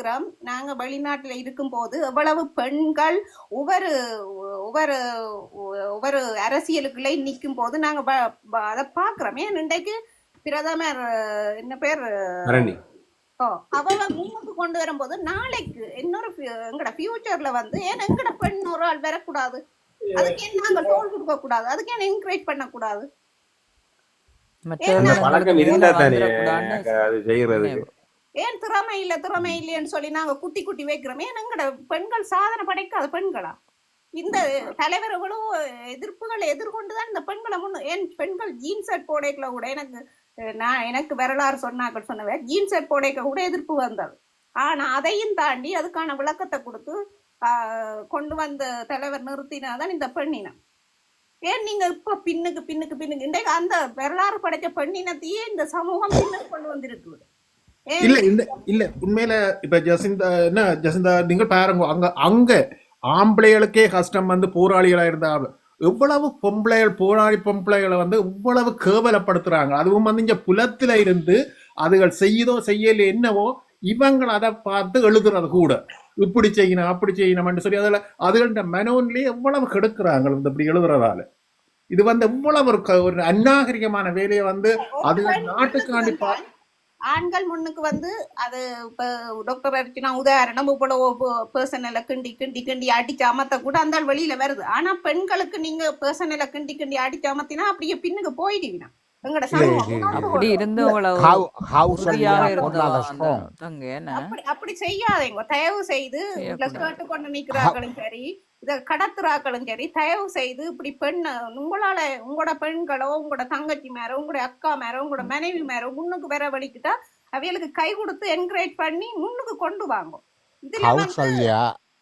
நிக்கிறோம் நாங்க வெளிநாட்டுல இருக்கும்போது எவ்வளவு பெண்கள் ஒவ்வொரு ஒவ்வொரு ஒவ்வொரு அரசியலுக்குள்ளே நிக்கும் போது நாங்க ப- ப- அதை பாக்குறோம் ஏன் இன்றைக்கு பிரதமர் என்ன பேர்? அவள முன்னுக்கு கொண்டு வரும்போது நாளைக்கு இன்னொரு எங்கட ஃபியூச்சர்ல வந்து ஏன் எங்கட பெண் ஒரு ஆள் வரக்கூடாது? அதுக்கு ஏன் நாங்க டோல் கொடுக்க கூடாது அதுக்கு ஏன் என்கரேஜ் பண்ணக்கூடாது? பழக்கம் இருந்தா தானே அது செய்யறதுக்கு. ஏன் திறமை இல்ல திறமை இல்லைன்னு சொல்லி நாங்க குத்தி குத்தி வைக்கிறோம் ஏன் எங்கட பெண்கள் சாதனை படைக்காத பெண்களா? இந்த தலைவர்களும் எதிர்ப்புகளை எதிர்கொண்டுதான் இந்த பெண்களை முன்னு ஏன் பெண்கள் ஜீன்ஸ் ஷர்ட் போடைக்கல கூட எனக்கு நான் எனக்கு வரலாறு சொன்னாக்கள் சொன்னவ ஜீன்ஸ் ஷர்ட் போடைக்க கூட எதிர்ப்பு வந்தது. ஆனா அதையும் தாண்டி அதுக்கான விளக்கத்தை கொடுத்து ஆஹ், கொண்டு வந்த தலைவர் நிறுத்தினாதான் இந்த பெண்ணினம் ஏன் நீங்க இப்ப பின்னுக்கு பின்னுக்கு பின்னுக்கு இன்றைக்கு அந்த வரலாறு படைச்ச பெண்ணினத்தையே இந்த சமூகம் பின்னுக்கு கொண்டு வந்திருக்கு இல்ல இந்த இல்ல. உண்மையில இப்ப ஜசிந்தா என்ன ஜசிந்தா நீங்க பாருங்க அங்க அங்க ஆம்பளைகளுக்கே கஷ்டம் வந்து போராளிகளா இருந்தா எவ்வளவு பொம்பளைகள் போராளி பொம்பளைகளை வந்து எவ்வளவு கேவலப்படுத்துறாங்க. அதுவும் வந்து இங்க புலத்துல இருந்து அதுகள் செய்யுதோ செய்யல என்னவோ இவங்க அதை பார்த்து எழுதுறது கூட. இப்படி செய்யணும் அப்படி செய்யணும்னு சொல்லி அதில் அதுகள மனோன்லயே எவ்வளவு கெடுக்கிறாங்க இந்த இப்படி எழுதுறதால. இது வந்து எவ்வளவு ஒரு அநாகரிகமான வேலையை வந்து அது நாட்டுக்காண்டி பா ஆண்கள் முன்னுக்கு வந்து அது இப்ப டாக்டர் அடிச்சுனா உதாரணம் இப்போ பர்சனல கிண்டி கிண்டி கிண்டி அடிச்சு அமர்த்த கூட அந்த ஆள் வெளியில வருது. ஆனா பெண்களுக்கு நீங்க பர்சனல கிண்டி கிண்டி அடிச்சு அமர்த்தினா அப்படியே பின்னுக்கு போயிடுவீங்க. அப்படி அப்படி செய்யாதீங்க. தயவு செய்து. கேட்டு கொண்டு நிக்கிறார்களும் சரி இத கடத்துறாக்களும் சரி தயவு செய்து இப்படி பெண் உங்களால உங்களோட பெண்களோ உங்களோட தங்கச்சி மேரோ உங்களோட அக்கா மேரோ உங்களோட மனைவி மேரோ முன்னுக்கு வர வலிக்கிட்டா அவைகளுக்கு கை கொடுத்து என்கரேஜ் பண்ணி முன்னுக்கு கொண்டு வாங்க. இதுல வந்து கௌசல்யா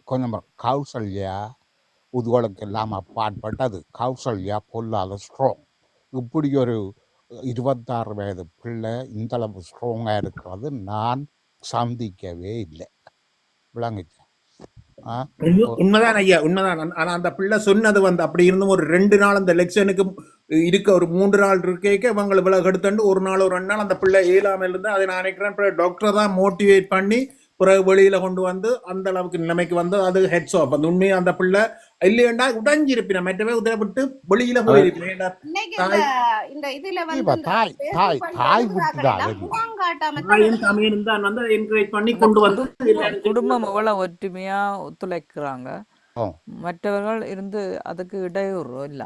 கொஞ்சம். கௌசல்யா உதுகளுக்கெல்லாம் அப்பாற்பட்டது. கௌசல்யா பொல்லாத ஸ்ட்ராங். இப்படி ஒரு இருபத்தாறு வயது பிள்ளை இந்த அளவு ஸ்ட்ராங்காக இருக்கிறது. நான் சந்திக்கவே இல்லை. விளங்குச்சு உண்மைதான் ஐயா உண்மைதான். ஆனா அந்த பிள்ளை சொன்னது வந்து அப்படி இருந்தும் ஒரு ரெண்டு நாள் அந்த எலெக்ஷனுக்கு இருக்க ஒரு மூன்று நாள் இருக்கேக்க இவங்களை விலகு எடுத்துட்டு ஒரு நாள் ஒரு ரெண்டு நாள் அந்த பிள்ளை இயலாமல் இருந்தா அதை நான் நினைக்கிறேன் டாக்டரை தான் மோட்டிவேட் பண்ணி பிறகு வெளியில கொண்டு வந்து அந்த அளவுக்கு நிலைமைக்கு வந்து அது ஹெட்ஸ் ஆஃப் அந்த உண்மையை அந்த பிள்ளை இல்லையண்டா உடைஞ்சிருப்பின மற்றவே உதர விட்டு வெளியில போயிருப்பினேன். இன்னைக்கு இந்த இதுல வந்து தாய் தாய் தாய் முகம் தான் என்கரேஜ் பண்ணி கொண்டு குடும்பம் எவ்வளவு ஒற்றுமையா ஒத்துழைக்கிறாங்க? மற்றவர்கள் இருந்து அதுக்கு இடையூறு இல்ல.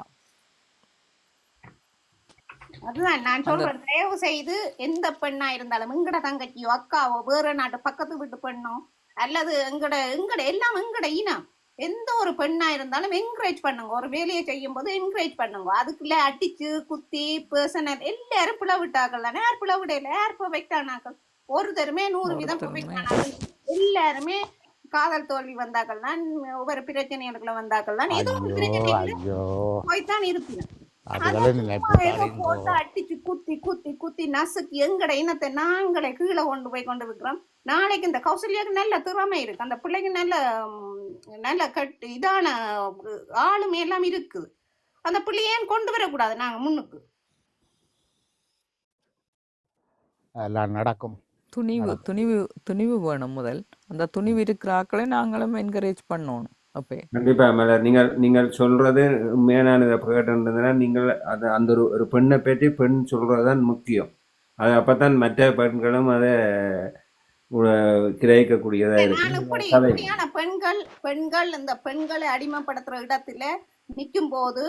அதுதான் நான் சொல்றேன். தயவு செய்து எந்த பெண்ணா இருந்தாலும் எங்கட தங்கச்சியோ அக்காவோ வேற நாட்டு பக்கத்து வீட்டு பெண்ணோ அல்லது எங்கட எங்கட எல்லாம் எங்கட இனம் எந்த ஒரு பெண்ணா இருந்தாலும் என்கரேஜ் பண்ணுங்க. ஒரு வேலையை செய்யும் போது என்கரேஜ் பண்ணுங்க. அதுக்குள்ள அடிச்சு குத்தி பர்சனல் எல்லாரும் பிளவிட்டாக்கள் தானே? யார் பிளவிடையில யார் வைத்தானாக்கள் ஒருத்தருமே நூறு வீதம். வைத்தானாக்கள் எல்லாருமே காதல் தோல்வி வந்தாக்கள் தான். ஒவ்வொரு பிரச்சனைகளுக்குள்ள வந்தாக்கள் தான். ஏதோ ஒரு ஐயோ போய்த்தான் இருப்பீங்க. போட்டு அடிச்சு குத்தி குத்தி குத்தி நசுக்கி எங்கட இனத்தை நாங்களே கீழே கொண்டு போய் கொண்டு விக்கிறோம். நாளைக்கு இந்த கௌசல்யாக்கு நல்ல திறமை இருக்கு. அந்த பிள்ளைக்கு நல்ல நல்ல கட்டு இதான ஆளுமை எல்லாம் இருக்குது அந்த பிள்ளைய ஏன் கொண்டு வரக்கூடாது நாங்க முன்னுக்கு? எல்லாம் நடக்கும். துணிவு. துணிவு துணிவு வேணும் முதல். அந்த துணிவு இருக்கிற ஆக்களை நாங்களும் என்கரேஜ் பண்ணணும். அப்பே. கண்டிப்பா மலர். நீங்கள் நீங்கள் சொல்றது உண்மையான கேட்டிருந்ததுன்னா நீங்கள் அது அந்த ஒரு ஒரு பெண்ணை பற்றி பெண் சொல்றது தான் முக்கியம். அது அப்பதான் மற்ற பெண்களும் அதை உ- கிரகிக்கக்கூடியதா நான் இருக்கு. பெண்கள் பெண்கள் இந்த பெண்களை அடிமைப்படுத்துற இடத்துல நிக்கும் போது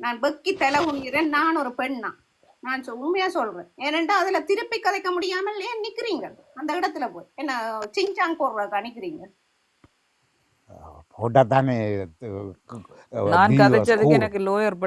நான் வெக்கி தலை குனிகிறேன் நான் ஒரு பெண்ணா? நான் சொ- உண்மையா சொல்றேன். ஏனென்றா அதுல திருப்பி கதைக்க முடியாமல் ஏன் நிக்கிறீங்க? அந்த இடத்துல போய். என்ன சிங்சாங் போடுறதுக்கா நிக்கிறீங்க? போட்டால் தானே நான் கதைச்சதுக்கு எனக்கு லோயர்